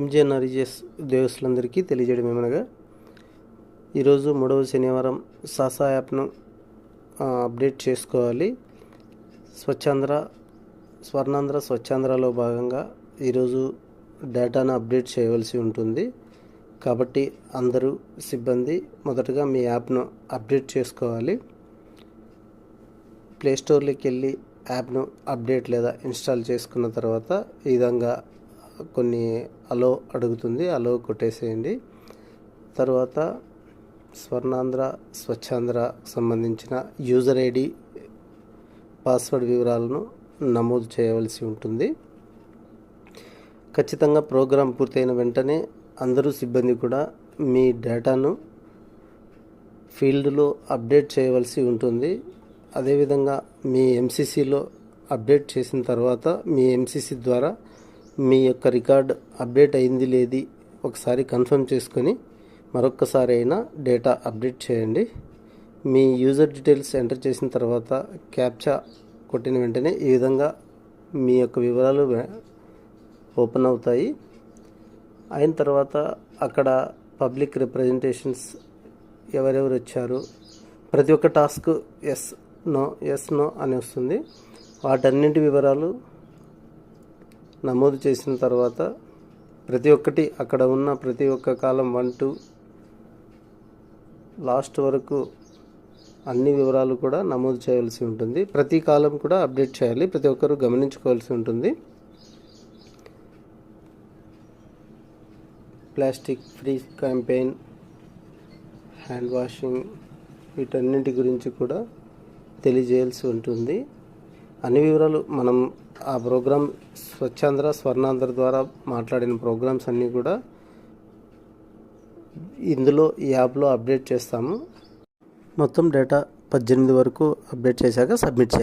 ఎంజేఎన్ఆర్జీఎస్ ఉద్యోగస్తులందరికీ తెలియజేయడం ఏమనగా ఈరోజు మూడవ శనివారం సాసా యాప్ను అప్డేట్ చేసుకోవాలి. స్వచ్ఛాంధ్ర స్వర్ణాంధ్ర స్వచ్ఛాంధ్రలో భాగంగా ఈరోజు డేటాను అప్డేట్ చేయవలసి ఉంటుంది. కాబట్టి అందరూ సిబ్బంది మొదటగా మీ యాప్ను అప్డేట్ చేసుకోవాలి. ప్లేస్టోర్లోకి వెళ్ళి యాప్ను అప్డేట్ లేదా ఇన్స్టాల్ చేసుకున్న తర్వాత ఈ విధంగా కొన్ని అలో అడుగుతుంది అలో కొట్టేసేయండి. తర్వాత స్వర్ణాంధ్ర స్వచ్ఛాంధ్ర సంబంధించిన యూజర్ ఐడి పాస్వర్డ్ వివరాలను నమోదు చేయవలసి ఉంటుంది. ఖచ్చితంగా ప్రోగ్రాం పూర్తయిన వెంటనే అందరూ సిబ్బంది కూడా మీ డేటాను ఫీల్డ్లో అప్డేట్ చేయవలసి ఉంటుంది. అదేవిధంగా మీ ఎంసీసీలో అప్డేట్ చేసిన తర్వాత మీ ఎంసీసీ ద్వారా మీ యొక్క రికార్డ్ అప్డేట్ అయింది లేది ఒకసారి కన్ఫర్మ్ చేసుకొని మరొక్కసారి అయినా డేటా అప్డేట్ చేయండి. మీ యూజర్ డీటెయిల్స్ ఎంటర్ చేసిన తర్వాత క్యాప్చా కొట్టిన వెంటనే ఈ విధంగా మీ యొక్క వివరాలు ఓపెన్ అవుతాయి. అయిన తర్వాత అక్కడ పబ్లిక్ రిప్రజెంటేషన్స్ ఎవరెవరు వచ్చారు ప్రతి ఒక్క task yes no yes no అని వస్తుంది. వాటన్నింటి వివరాలు నమోదు చేసిన తర్వాత ప్రతి ఒక్కటి అక్కడ ఉన్న ప్రతి ఒక్క కాలం వన్ టూ లాస్ట్ వరకు అన్ని వివరాలు కూడా నమోదు చేయవలసి ఉంటుంది. ప్రతి కాలం కూడా అప్డేట్ చేయాలి. ప్రతి ఒక్కరూ గమనించుకోవాల్సి ఉంటుంది. Plastic free campaign hand washing వీటన్నింటి గురించి కూడా తెలియజేయాల్సి ఉంటుంది. అన్ని వివరాలు మనం ఆ ప్రోగ్రామ్ స్వచ్ఛాంధ్ర స్వర్ణాంధ్ర ద్వారా మాట్లాడిన ప్రోగ్రామ్స్ అన్నీ కూడా ఇందులో ఈ యాప్లో అప్డేట్ చేస్తాము. మొత్తం డేటా పద్దెనిమిది వరకు అప్డేట్ చేశాక సబ్మిట్ చేయాలి.